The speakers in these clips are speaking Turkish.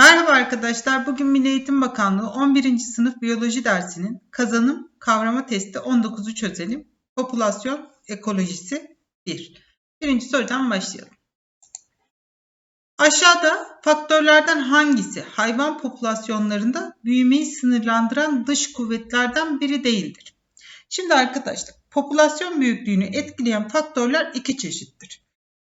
Merhaba arkadaşlar. Bugün Milli Eğitim Bakanlığı 11. sınıf biyoloji dersinin kazanım kavrama testi 19'u çözelim. Popülasyon ekolojisi 1. Birinci sorudan başlayalım. Aşağıda faktörlerden hangisi hayvan popülasyonlarında büyümeyi sınırlandıran dış kuvvetlerden biri değildir? Şimdi arkadaşlar popülasyon büyüklüğünü etkileyen faktörler iki çeşittir.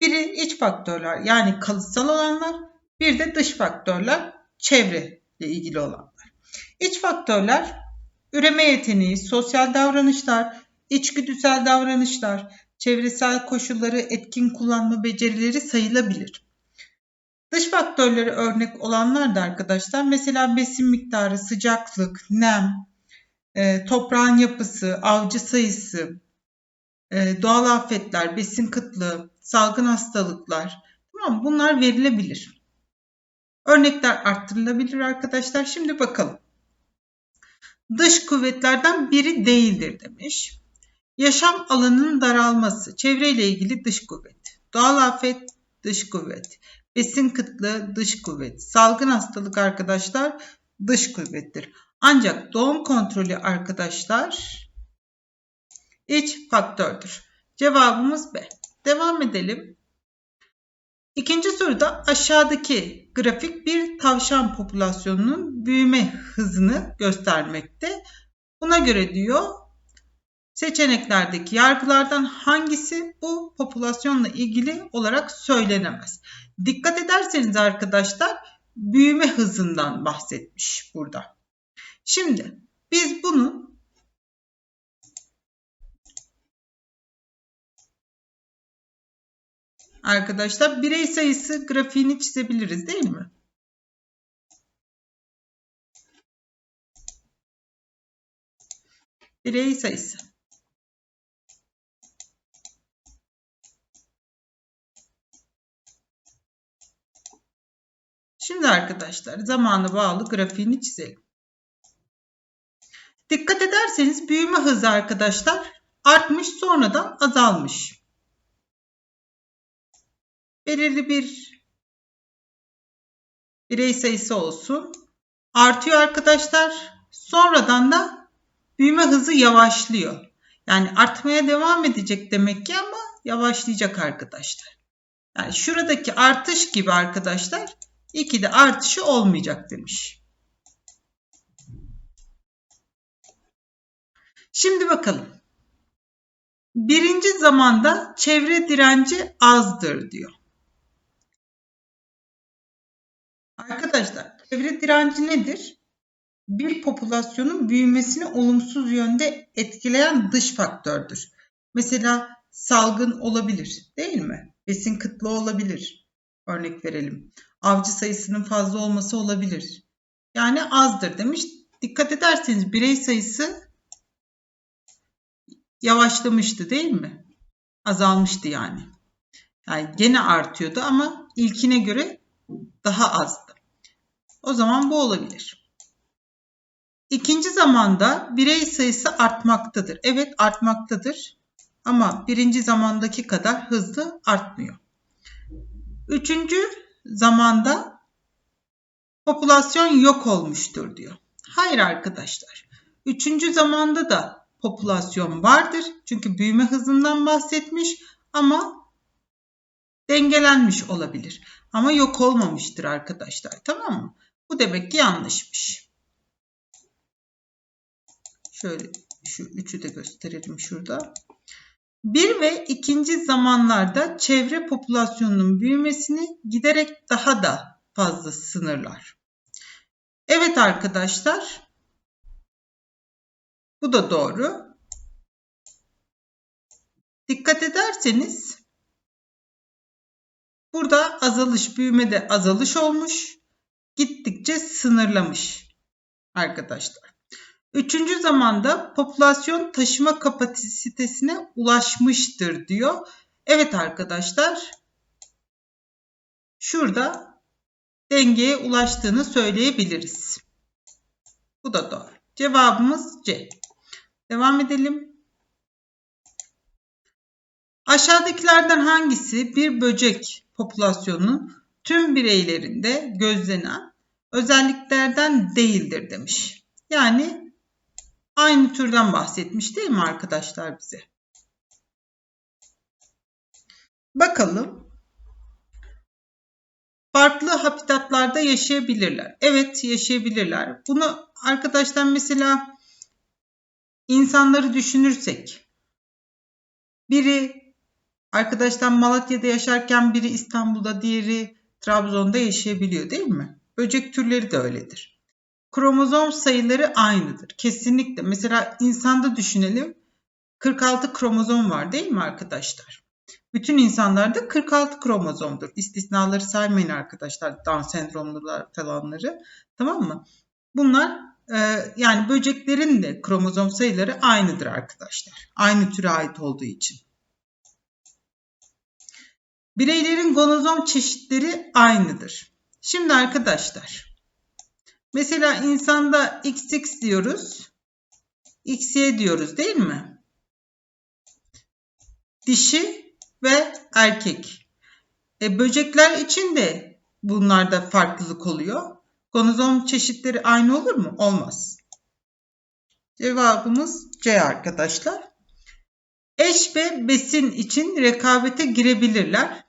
Biri iç faktörler yani kalıtsal olanlar, bir de dış faktörler çevre ile ilgili olanlar. İç faktörler üreme yeteneği, sosyal davranışlar, içgüdüsel davranışlar, çevresel koşulları etkin kullanma becerileri sayılabilir. Dış faktörleri örnek olanlar da arkadaşlar mesela besin miktarı, sıcaklık, nem, e, toprağın yapısı, avcı sayısı, e, doğal afetler, besin kıtlığı, salgın hastalıklar tamam bunlar verilebilir. Örnekler arttırılabilir arkadaşlar. Şimdi bakalım. Dış kuvvetlerden biri değildir demiş. Yaşam alanının daralması, çevreyle ilgili dış kuvvet. Doğal afet, dış kuvvet. Besin kıtlığı, dış kuvvet. Salgın hastalık arkadaşlar, dış kuvvettir. Ancak doğum kontrolü arkadaşlar iç faktördür. Cevabımız B. Devam edelim. İkinci soruda aşağıdaki grafik bir tavşan popülasyonunun büyüme hızını göstermekte. Buna göre diyor seçeneklerdeki yargılardan hangisi bu popülasyonla ilgili olarak söylenemez. Dikkat ederseniz arkadaşlar büyüme hızından bahsetmiş burada. Şimdi biz bunu arkadaşlar birey sayısı grafiğini çizebiliriz değil mi? Birey sayısı. Şimdi arkadaşlar zamanı bağlı grafiğini çizelim. Dikkat ederseniz büyüme hızı arkadaşlar artmış sonradan azalmış belirli bir birey sayısı olsun. Artıyor arkadaşlar. Sonradan da büyüme hızı yavaşlıyor. Yani artmaya devam edecek demek ki ama yavaşlayacak arkadaşlar. Yani şuradaki artış gibi arkadaşlar 2'de artışı olmayacak demiş. Şimdi bakalım. Birinci zamanda çevre direnci azdır diyor. Arkadaşlar çevre direnci nedir? Bir popülasyonun büyümesini olumsuz yönde etkileyen dış faktördür. Mesela salgın olabilir değil mi? Besin kıtlığı olabilir. Örnek verelim. Avcı sayısının fazla olması olabilir. Yani azdır demiş. Dikkat ederseniz birey sayısı yavaşlamıştı değil mi? Azalmıştı yani. Yani gene artıyordu ama ilkine göre daha azdı. O zaman bu olabilir. İkinci zamanda birey sayısı artmaktadır. Evet artmaktadır ama birinci zamandaki kadar hızlı artmıyor. Üçüncü zamanda popülasyon yok olmuştur diyor. Hayır arkadaşlar. Üçüncü zamanda da popülasyon vardır. Çünkü büyüme hızından bahsetmiş ama dengelenmiş olabilir. Ama yok olmamıştır arkadaşlar. Tamam mı? Bu demek ki yanlışmış. Şöyle şu üçü de gösterelim şurada. Bir ve ikinci zamanlarda çevre popülasyonunun büyümesini giderek daha da fazla sınırlar. Evet arkadaşlar. Bu da doğru. Dikkat ederseniz burada azalış büyümede azalış olmuş gittikçe sınırlamış arkadaşlar. Üçüncü zamanda popülasyon taşıma kapasitesine ulaşmıştır diyor. Evet arkadaşlar şurada dengeye ulaştığını söyleyebiliriz. Bu da doğru. Cevabımız C. Devam edelim. Aşağıdakilerden hangisi bir böcek popülasyonunun tüm bireylerinde gözlenen özelliklerden değildir demiş. Yani aynı türden bahsetmiş değil mi arkadaşlar bize? Bakalım. Farklı habitatlarda yaşayabilirler. Evet yaşayabilirler. Bunu arkadaşlar mesela insanları düşünürsek biri arkadaşlar Malatya'da yaşarken biri İstanbul'da diğeri Trabzon'da yaşayabiliyor değil mi? Böcek türleri de öyledir. Kromozom sayıları aynıdır. Kesinlikle. Mesela insanda düşünelim. 46 kromozom var değil mi arkadaşlar? Bütün insanlarda 46 kromozomdur. İstisnaları saymayın arkadaşlar. Down sendromlular falanları. Tamam mı? Bunlar e, yani böceklerin de kromozom sayıları aynıdır arkadaşlar. Aynı türe ait olduğu için. Bireylerin gonozom çeşitleri aynıdır. Şimdi arkadaşlar mesela insanda XX diyoruz. XY diyoruz değil mi? Dişi ve erkek. E, böcekler için de bunlarda farklılık oluyor. Gonozom çeşitleri aynı olur mu? Olmaz. Cevabımız C arkadaşlar. Eş ve besin için rekabete girebilirler.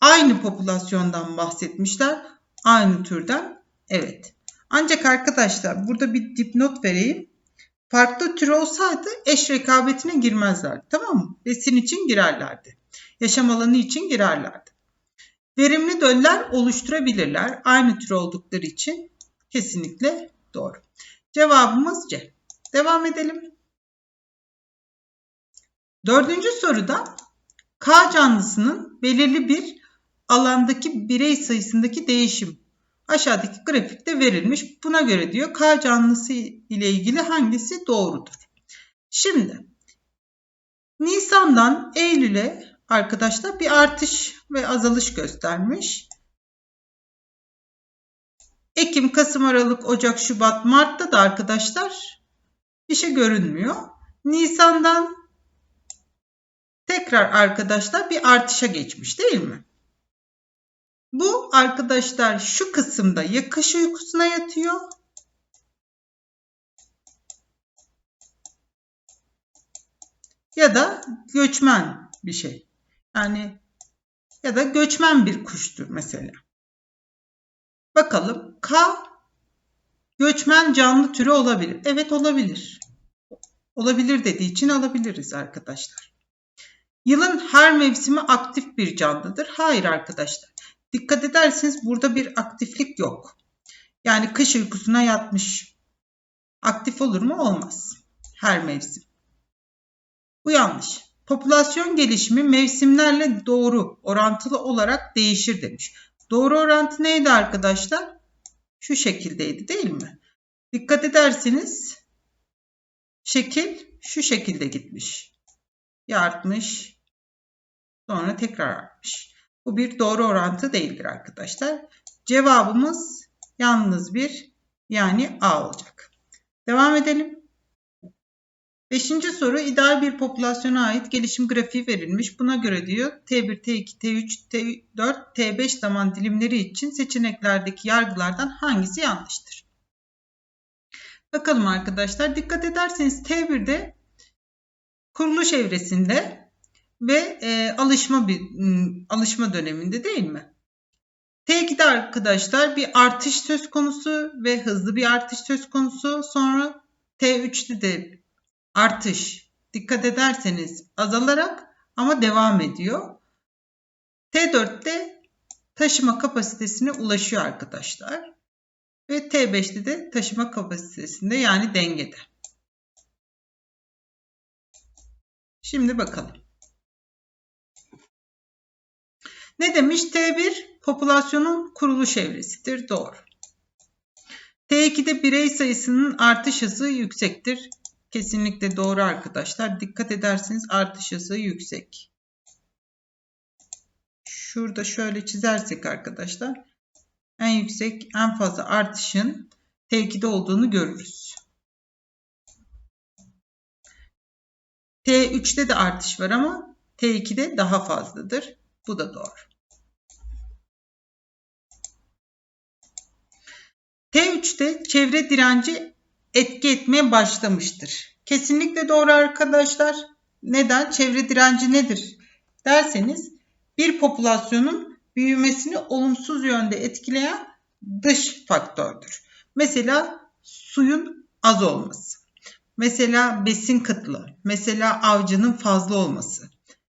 Aynı popülasyondan bahsetmişler. Aynı türden. Evet. Ancak arkadaşlar burada bir dipnot vereyim. Farklı tür olsaydı eş rekabetine girmezlerdi. Tamam mı? Besin için girerlerdi. Yaşam alanı için girerlerdi. Verimli döller oluşturabilirler. Aynı tür oldukları için kesinlikle doğru. Cevabımız C. Devam edelim. Dördüncü soruda K canlısının belirli bir alandaki birey sayısındaki değişim aşağıdaki grafikte verilmiş. Buna göre diyor K canlısı ile ilgili hangisi doğrudur? Şimdi Nisan'dan Eylül'e arkadaşlar bir artış ve azalış göstermiş. Ekim, Kasım, Aralık, Ocak, Şubat, Mart'ta da arkadaşlar bir şey görünmüyor. Nisan'dan tekrar arkadaşlar bir artışa geçmiş değil mi? Bu arkadaşlar şu kısımda ya kış uykusuna yatıyor ya da göçmen bir şey. Yani ya da göçmen bir kuştur mesela. Bakalım K göçmen canlı türü olabilir. Evet olabilir. Olabilir dediği için alabiliriz arkadaşlar. Yılın her mevsimi aktif bir canlıdır. Hayır arkadaşlar. Dikkat ederseniz burada bir aktiflik yok. Yani kış uykusuna yatmış. Aktif olur mu? Olmaz. Her mevsim. Bu yanlış. Popülasyon gelişimi mevsimlerle doğru orantılı olarak değişir demiş. Doğru orantı neydi arkadaşlar? Şu şekildeydi değil mi? Dikkat ederseniz şekil şu şekilde gitmiş. Artmış. Sonra tekrar artmış. Bu bir doğru orantı değildir arkadaşlar. Cevabımız yalnız bir yani A olacak. Devam edelim. Beşinci soru ideal bir popülasyona ait gelişim grafiği verilmiş. Buna göre diyor T1, T2, T3, T4, T5 zaman dilimleri için seçeneklerdeki yargılardan hangisi yanlıştır? Bakalım arkadaşlar dikkat ederseniz T1'de kuruluş evresinde ve e, alışma bir alışma döneminde değil mi? T2'de arkadaşlar bir artış söz konusu ve hızlı bir artış söz konusu. Sonra T3'te de artış dikkat ederseniz azalarak ama devam ediyor. T4'te taşıma kapasitesine ulaşıyor arkadaşlar. Ve T5'te de taşıma kapasitesinde yani dengede. Şimdi bakalım. Ne demiş? T1 popülasyonun kuruluş evresidir. Doğru. T2'de birey sayısının artış hızı yüksektir. Kesinlikle doğru arkadaşlar. Dikkat ederseniz artış hızı yüksek. Şurada şöyle çizersek arkadaşlar en yüksek en fazla artışın T2'de olduğunu görürüz. T3'te de artış var ama T2'de daha fazladır. Bu da doğru. T3'te çevre direnci etki etmeye başlamıştır. Kesinlikle doğru arkadaşlar. Neden? Çevre direnci nedir derseniz bir popülasyonun büyümesini olumsuz yönde etkileyen dış faktördür. Mesela suyun az olması, mesela besin kıtlığı, mesela avcının fazla olması.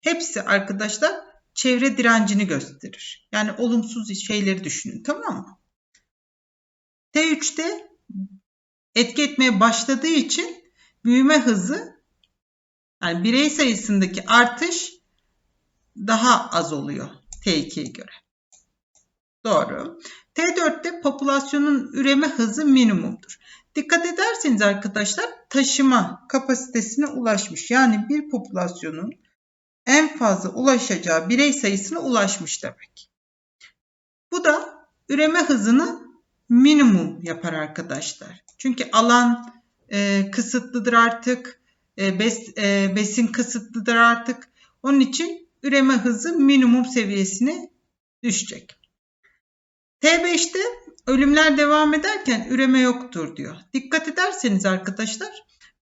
Hepsi arkadaşlar çevre direncini gösterir. Yani olumsuz şeyleri düşünün tamam mı? T3'te etki etmeye başladığı için büyüme hızı yani birey sayısındaki artış daha az oluyor T2'ye göre. Doğru. T4'te popülasyonun üreme hızı minimumdur. Dikkat ederseniz arkadaşlar taşıma kapasitesine ulaşmış. Yani bir popülasyonun en fazla ulaşacağı birey sayısına ulaşmış demek. Bu da üreme hızını minimum yapar arkadaşlar. Çünkü alan e, kısıtlıdır artık. E, bes, e, besin kısıtlıdır artık. Onun için üreme hızı minimum seviyesine düşecek. T5'te ölümler devam ederken üreme yoktur diyor. Dikkat ederseniz arkadaşlar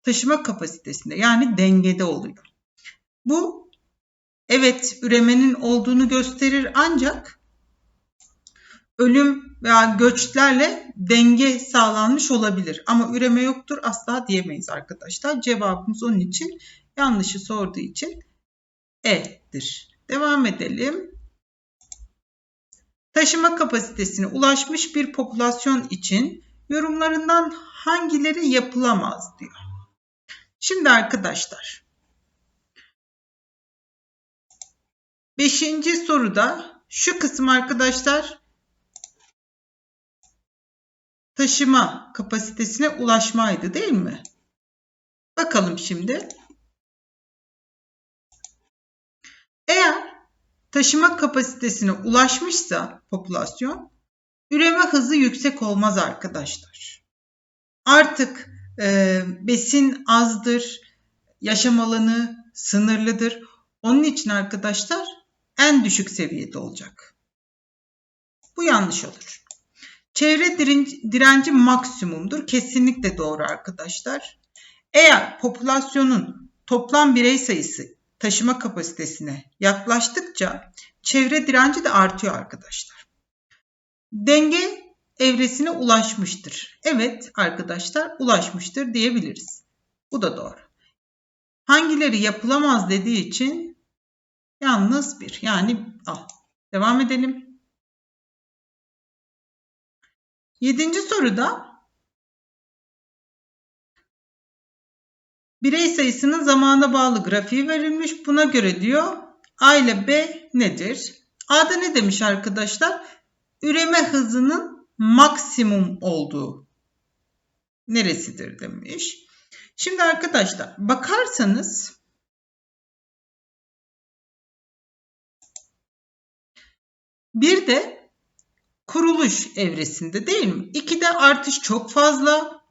taşıma kapasitesinde yani dengede oluyor. Bu evet üremenin olduğunu gösterir ancak ölüm veya göçlerle denge sağlanmış olabilir. Ama üreme yoktur asla diyemeyiz arkadaşlar. Cevabımız onun için yanlışı sorduğu için E'dir. Devam edelim. Taşıma kapasitesine ulaşmış bir popülasyon için yorumlarından hangileri yapılamaz diyor. Şimdi arkadaşlar. Beşinci soruda şu kısım arkadaşlar taşıma kapasitesine ulaşmaydı değil mi? Bakalım şimdi. Taşıma kapasitesine ulaşmışsa popülasyon üreme hızı yüksek olmaz arkadaşlar. Artık e, besin azdır, yaşam alanı sınırlıdır. Onun için arkadaşlar en düşük seviyede olacak. Bu yanlış olur. Çevre direnci, direnci maksimumdur. Kesinlikle doğru arkadaşlar. Eğer popülasyonun toplam birey sayısı taşıma kapasitesine yaklaştıkça çevre direnci de artıyor arkadaşlar. Denge evresine ulaşmıştır. Evet arkadaşlar ulaşmıştır diyebiliriz. Bu da doğru. Hangileri yapılamaz dediği için yalnız bir yani A. Devam edelim. Yedinci soruda birey sayısının zamana bağlı grafiği verilmiş. Buna göre diyor A ile B nedir? A'da ne demiş arkadaşlar? Üreme hızının maksimum olduğu neresidir demiş. Şimdi arkadaşlar bakarsanız bir de kuruluş evresinde değil mi? 2'de artış çok fazla.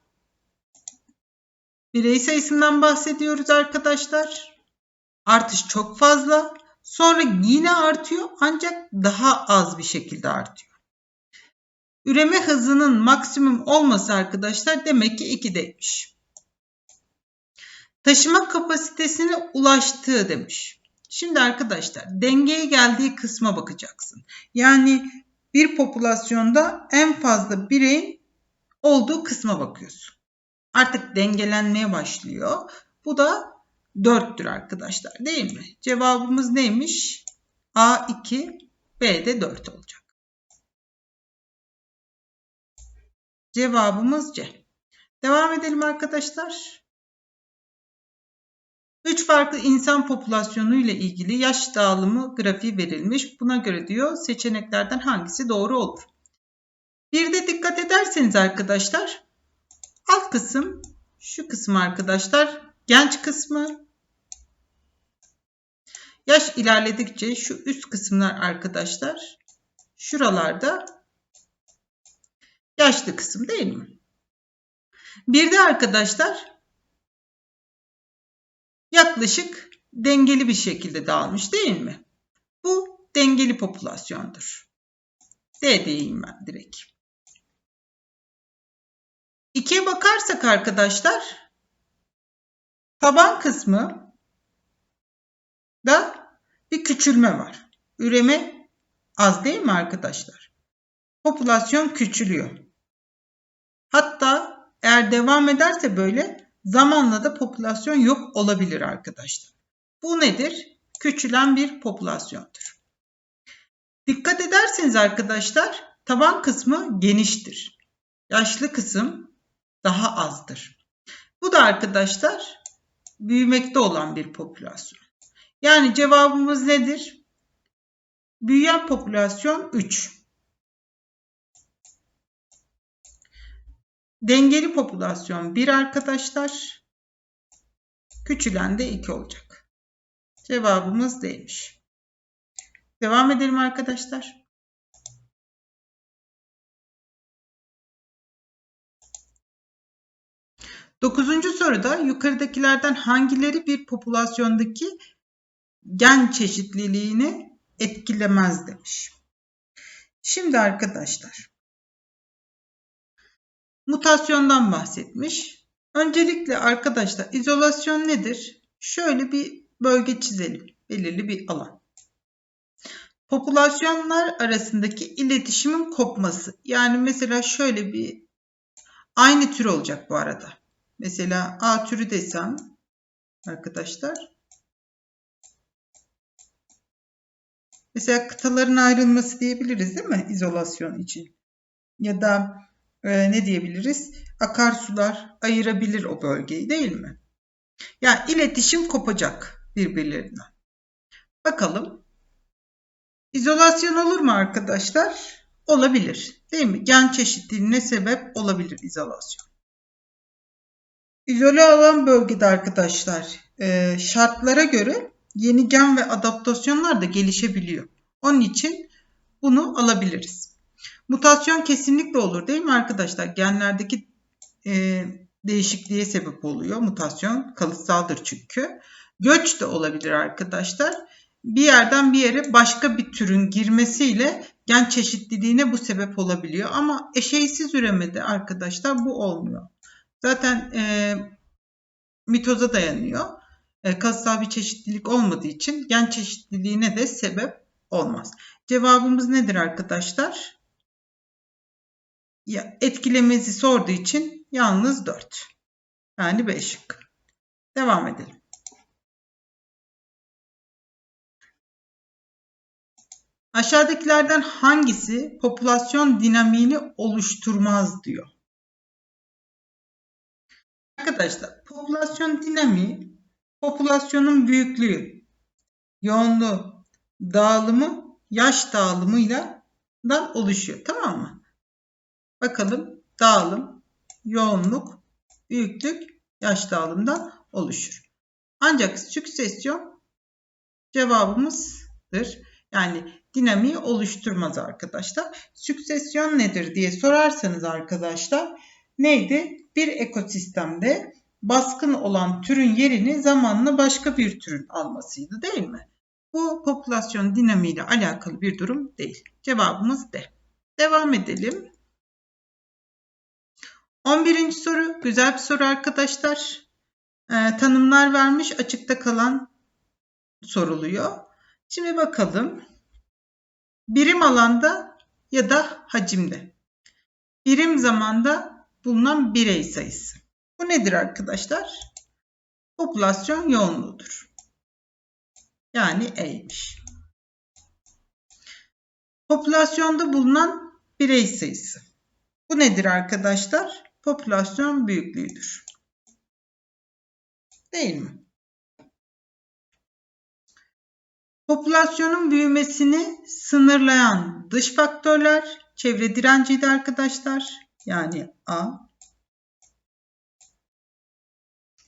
Birey sayısından bahsediyoruz arkadaşlar. Artış çok fazla. Sonra yine artıyor ancak daha az bir şekilde artıyor. Üreme hızının maksimum olması arkadaşlar demek ki 2'deymiş. Taşıma kapasitesine ulaştığı demiş. Şimdi arkadaşlar dengeye geldiği kısma bakacaksın. Yani bir popülasyonda en fazla bireyin olduğu kısma bakıyorsun. Artık dengelenmeye başlıyor. Bu da 4'tür arkadaşlar değil mi? Cevabımız neymiş? A 2, B de 4 olacak. Cevabımız C. Devam edelim arkadaşlar. Üç farklı insan popülasyonu ile ilgili yaş dağılımı grafiği verilmiş. Buna göre diyor seçeneklerden hangisi doğru olur? Bir de dikkat ederseniz arkadaşlar alt kısım şu kısım arkadaşlar genç kısmı yaş ilerledikçe şu üst kısımlar arkadaşlar şuralarda yaşlı kısım değil mi? Bir de arkadaşlar yaklaşık dengeli bir şekilde dağılmış değil mi? Bu dengeli popülasyondur. D diyeyim ben direkt. 2'ye bakarsak arkadaşlar taban kısmı da bir küçülme var. Üreme az değil mi arkadaşlar? Popülasyon küçülüyor. Hatta eğer devam ederse böyle zamanla da popülasyon yok olabilir arkadaşlar. Bu nedir? Küçülen bir popülasyondur. Dikkat ederseniz arkadaşlar taban kısmı geniştir. Yaşlı kısım daha azdır. Bu da arkadaşlar büyümekte olan bir popülasyon. Yani cevabımız nedir? Büyüyen popülasyon 3. Dengeli popülasyon 1 arkadaşlar. Küçülen de 2 olacak. Cevabımız değilmiş. Devam edelim arkadaşlar. Dokuzuncu soruda yukarıdakilerden hangileri bir popülasyondaki gen çeşitliliğini etkilemez demiş. Şimdi arkadaşlar mutasyondan bahsetmiş. Öncelikle arkadaşlar izolasyon nedir? Şöyle bir bölge çizelim. Belirli bir alan. Popülasyonlar arasındaki iletişimin kopması. Yani mesela şöyle bir aynı tür olacak bu arada. Mesela A türü desem arkadaşlar. Mesela kıtaların ayrılması diyebiliriz değil mi? İzolasyon için. Ya da e, ne diyebiliriz? Akarsular ayırabilir o bölgeyi değil mi? Yani iletişim kopacak birbirlerinden. Bakalım. İzolasyon olur mu arkadaşlar? Olabilir. Değil mi? Gen çeşitliliğine sebep olabilir izolasyon. İzole alan bölgede arkadaşlar e, şartlara göre yeni gen ve adaptasyonlar da gelişebiliyor. Onun için bunu alabiliriz. Mutasyon kesinlikle olur değil mi arkadaşlar? Genlerdeki e, değişikliğe sebep oluyor. Mutasyon kalıtsaldır çünkü. Göç de olabilir arkadaşlar. Bir yerden bir yere başka bir türün girmesiyle gen çeşitliliğine bu sebep olabiliyor. Ama eşeysiz üremede arkadaşlar bu olmuyor. Zaten e, mitoza dayanıyor. E, kalıtsal bir çeşitlilik olmadığı için gen çeşitliliğine de sebep olmaz. Cevabımız nedir arkadaşlar? Ya, etkilemezi sorduğu için yalnız 4. Yani 5 şık. Devam edelim. Aşağıdakilerden hangisi popülasyon dinamiğini oluşturmaz diyor. Arkadaşlar popülasyon dinamiği popülasyonun büyüklüğü, yoğunluğu, dağılımı, yaş dağılımıyla dan oluşuyor. Tamam mı? Bakalım dağılım, yoğunluk, büyüklük, yaş dağılımdan oluşur. Ancak süksesyon cevabımızdır. Yani dinamiği oluşturmaz arkadaşlar. Süksesyon nedir diye sorarsanız arkadaşlar neydi? Bir ekosistemde baskın olan türün yerini zamanla başka bir türün almasıydı değil mi? Bu popülasyon dinamiğiyle alakalı bir durum değil. Cevabımız D. Devam edelim. 11. soru güzel bir soru arkadaşlar. Ee, tanımlar vermiş açıkta kalan soruluyor. Şimdi bakalım. Birim alanda ya da hacimde. Birim zamanda bulunan birey sayısı. Bu nedir arkadaşlar? Popülasyon yoğunluğudur. Yani E'ymiş. Popülasyonda bulunan birey sayısı. Bu nedir arkadaşlar? Popülasyon büyüklüğüdür. Değil mi? Popülasyonun büyümesini sınırlayan dış faktörler çevre direnciydi arkadaşlar. Yani A.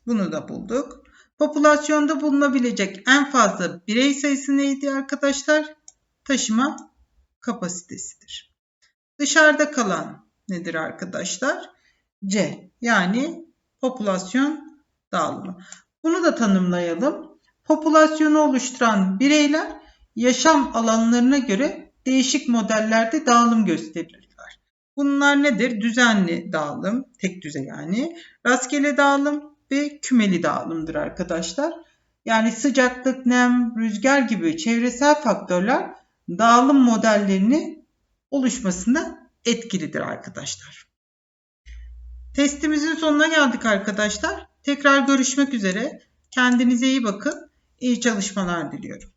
Bunu da bulduk. Popülasyonda bulunabilecek en fazla birey sayısı neydi arkadaşlar? Taşıma kapasitesidir. Dışarıda kalan nedir arkadaşlar? C. Yani popülasyon dağılımı. Bunu da tanımlayalım. Popülasyonu oluşturan bireyler yaşam alanlarına göre değişik modellerde dağılım gösterirler. Bunlar nedir? Düzenli dağılım, tek düze yani, rastgele dağılım ve kümeli dağılımdır arkadaşlar. Yani sıcaklık, nem, rüzgar gibi çevresel faktörler dağılım modellerini oluşmasında etkilidir arkadaşlar. Testimizin sonuna geldik arkadaşlar. Tekrar görüşmek üzere. Kendinize iyi bakın. İyi çalışmalar diliyorum.